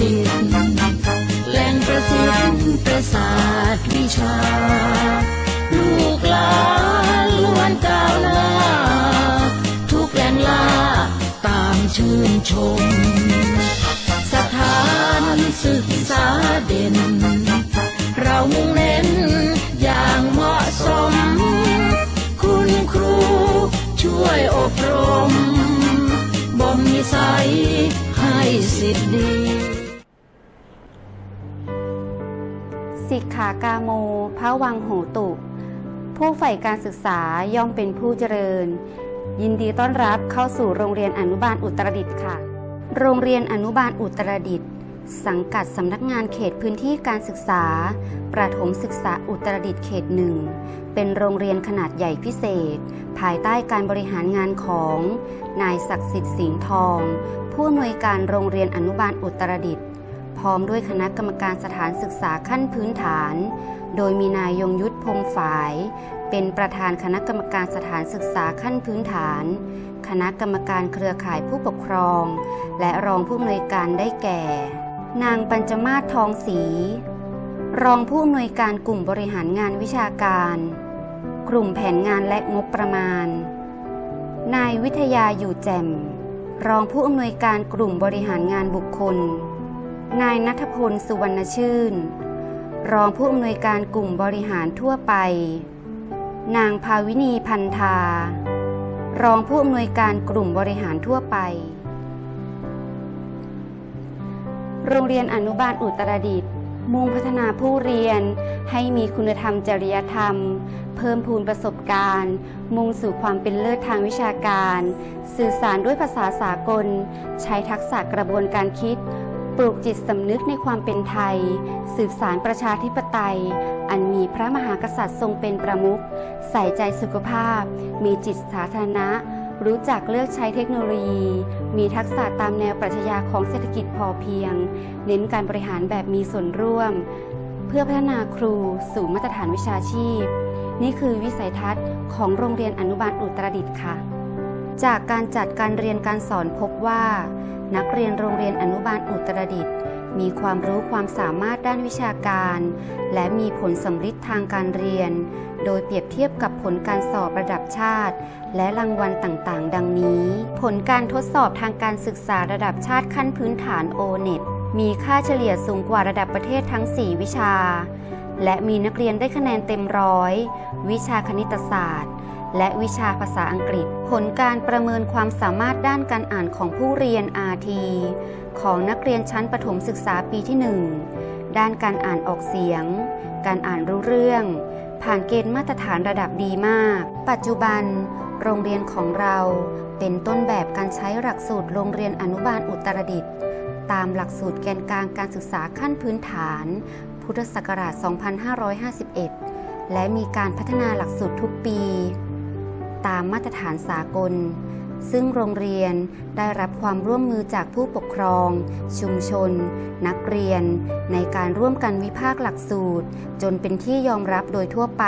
ดิน แหล่งประสิทธิ์ประสาทวิชา ลูกหลานล้วนก้าวหน้า ทุกแหล่งล่าตามชื่นชม สถานศึกษาเด่น เรามุ่งเน้นอย่างเหมาะสม คุณครูช่วยอบรมบ่มนิสัยให้สิทธิ์ดี สิกขากาโมพระวังโหตุ ผู้ใฝ่การศึกษาย่อมเป็นผู้เจริญ ยินดีต้อนรับเข้าสู่โรงเรียนอนุบาลอุตรดิตถ์ค่ะ โรงเรียนอนุบาลอุตรดิตถ์สังกัดสำนักงานเขตพื้นที่การศึกษา ประถมศึกษาอุตรดิตถ์เขตหนึ่ง เป็นโรงเรียนขนาดใหญ่พิเศษ ภายใต้การบริหารงานของ นายศักดิ์สิทธิ์สิงห์ทอง ผู้อำนวยการโรงเรียนอนุบาลอุตรดิตถ์ พร้อมด้วยคณะกรรมการสถานศึกษาขั้นพื้นฐาน โดยมีนายยงยุทธพงฝาย เป็นประธานคณะกรรมการสถานศึกษาขั้นพื้นฐาน คณะกรรมการเครือข่ายผู้ปกครอง และรองผู้อำนวยการได้แก่ นางปัญจมาศทองศรีรองผู้อำนวยการกลุ่มบริหารงานวิชาการ กลุ่มแผนงานและงบประมาณ นายวิทยาอยู่แจ่ม รองผู้อำนวยการกลุ่มบริหารงานบุคคล นายนัทพล สุวรรณชื่น รองผู้อำนวยการกลุ่มบริหารทั่วไป นางภาวินีพันธา รองผู้อำนวยการกลุ่มบริหารทั่วไป โรงเรียนอนุบาลอุตรดิตถ์มุ่งพัฒนาผู้เรียนให้มีคุณธรรมจริยธรรม เพิ่มพูนประสบการณ์ มุ่งสู่ความเป็นเลิศทางวิชาการ สื่อสารด้วยภาษาสากล ใช้ทักษะกระบวนการคิด ลูกจิตสำนึกในความเป็นไทย สืบสารประชาธิปไตย อันมีพระมหากษัตริย์ทรงเป็นประมุข ใส่ใจสุขภาพ มีจิตสาธารณะ รู้จักเลือกใช้เทคโนโลยี มีทักษะตามแนวปรัชญาของเศรษฐกิจพอเพียง เน้นการบริหารแบบมีส่วนร่วม เพื่อพัฒนาครูสู่มาตรฐานวิชาชีพ นี่คือวิสัยทัศน์ของโรงเรียนอนุบาลอุตรดิตถ์ค่ะ จากการจัดการเรียนการสอนพบว่า นักเรียนโรงเรียนอนุบาลอุตรดิตถ์มีความรู้ความสามารถด้านวิชาการ และมีผลสำลิดทางการเรียน โดยเปรียบเทียบกับผลการสอบระดับชาติ และรางวัลต่างๆ ดังนี้ ผลการทดสอบทางการศึกษาระดับชาติขั้นพื้นฐาน o n e t มีค่าเฉลี่ยสูงกว่าระดับประเทศทั้ง 4 วิชา และมีนักเรียนได้คะแนนเต็มร้อย วิชาคณิตศาสตร์ และวิชาภาษาอังกฤษ ผลการประเมินความสามารถด้านการอ่านของผู้เรียน RT ของนักเรียนชั้นประถมศึกษาปีที่ 1 ด้านการอ่านออกเสียง การอ่านรู้เรื่อง ผ่านเกณฑ์มาตรฐานระดับดีมาก ปัจจุบัน โรงเรียนของเราเป็นต้นแบบการใช้หลักสูตรโรงเรียนอนุบาลอุตรดิตถ์ตามหลักสูตรแกนกลางการศึกษาขั้นพื้นฐาน พุทธศักราช 2551 และมีการพัฒนาหลักสูตรทุกปี ตามมาตรฐานสากล ซึ่งโรงเรียนได้รับความร่วมมือจากผู้ปกครอง ชุมชน นักเรียน ในการร่วมกันวิพากษ์หลักสูตร จนเป็นที่ยอมรับโดยทั่วไป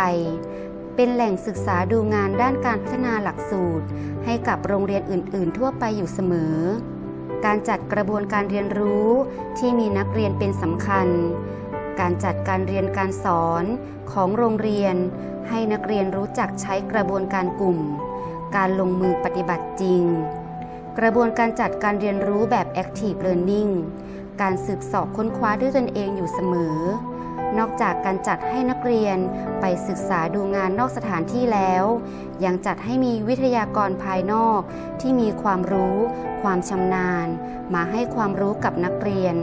เป็นแหล่งศึกษาดูงานด้านการพัฒนาหลักสูตร ให้กับโรงเรียนอื่น ๆ ทั่วไปอยู่เสมอ การจัดกระบวนการเรียนรู้ที่มีนักเรียนเป็นสำคัญ การจัดการเรียนการสอนของโรงเรียน ให้นักเรียนรู้จักใช้กระบวนการกลุ่ม การลงมือปฏิบัติจริง กระบวนการจัดการเรียนรู้แบบ Active Learning การสืบสอบค้นคว้าด้วยตนเองอยู่เสมอ นอกจากการจัดให้นักเรียนไปศึกษาดูงานนอกสถานที่แล้ว ยังจัดให้มีวิทยากรภายนอกที่มีความรู้ ความชำนาญ มาให้ความรู้กับนักเรียน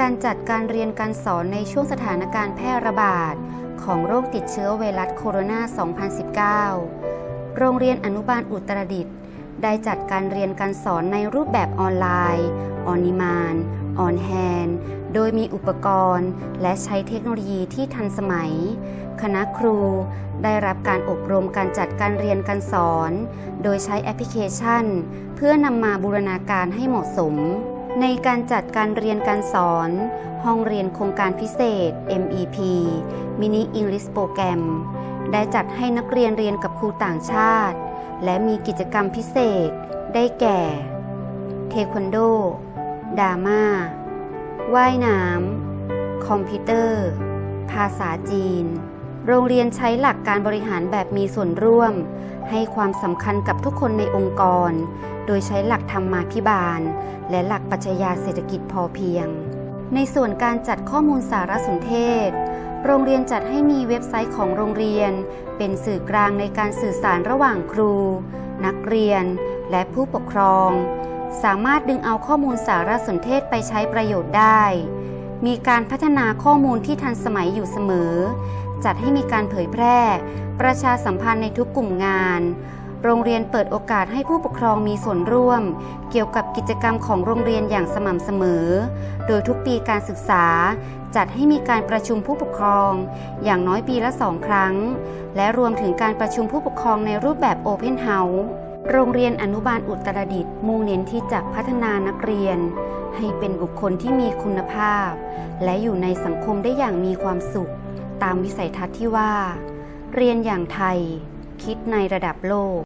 การจัดการเรียนการสอนในช่วงสถานการณ์แพร่ระบาด ของโรคติดเชื้อไวรัสโคโรนา 2019 โรงเรียนอนุบาลอุตรดิตถ์ได้จัดการเรียนการสอนในรูปแบบออนไลน์ออนิมานออนแฮนโดยมีอุปกรณ์ และใช้เทคโนโลยีที่ทันสมัย คณะครูได้รับการอบรมการจัดการเรียนการสอน โดยใช้แอปพลิเคชัน เพื่อนำมาบูรณาการให้เหมาะสม ในการจัดการเรียนการสอน ห้องเรียนโครงการพิเศษ MEP Mini English Program ได้จัดให้นักเรียนเรียนกับครูต่างชาติ และมีกิจกรรมพิเศษ ได้แก่ เทควันโด ดาม่า ว่ายน้ำ คอมพิวเตอร์ ภาษาจีน โรงเรียนใช้หลักการบริหารแบบมีส่วนร่วม ให้ความสำคัญกับทุกคนในองค์กร โดยใช้หลักธรรมาภิบาล และหลักปัชญาเศรษฐกิจพอเพียง ในส่วนการจัดข้อมูลสารสนเทศ โรงเรียนจัดให้มีเว็บไซต์ของโรงเรียน เป็นสื่อกลางในการสื่อสารระหว่างครู นักเรียน และผู้ปกครอง สามารถดึงเอาข้อมูลสารสนเทศไปใช้ประโยชน์ได้ มีการพัฒนาข้อมูลที่ทันสมัยอยู่เสมอ จัดให้มีการเผยแพร่ ประชาสัมพันธ์ในทุกกลุ่มงาน โรงเรียนเปิดโอกาสให้ผู้ปกครองมีส่วนร่วม เกี่ยวกับกิจกรรมของโรงเรียนอย่างสม่ำเสมอ โดยทุกปีการศึกษา จัดให้มีการประชุมผู้ปกครอง อย่างน้อยปีละสองครั้ง และรวมถึงการประชุมผู้ปกครองในรูปแบบ Open House โรงเรียนอนุบาลอุตรดิตถ์มุ่งเน้นที่จะพัฒนานักเรียน ให้เป็นบุคคลที่มีคุณภาพ และอยู่ในสังคมได้อย่างมีความสุข ตามวิสัยทัศน์ที่ว่า เรียนอย่างไทย คิดในระดับโลก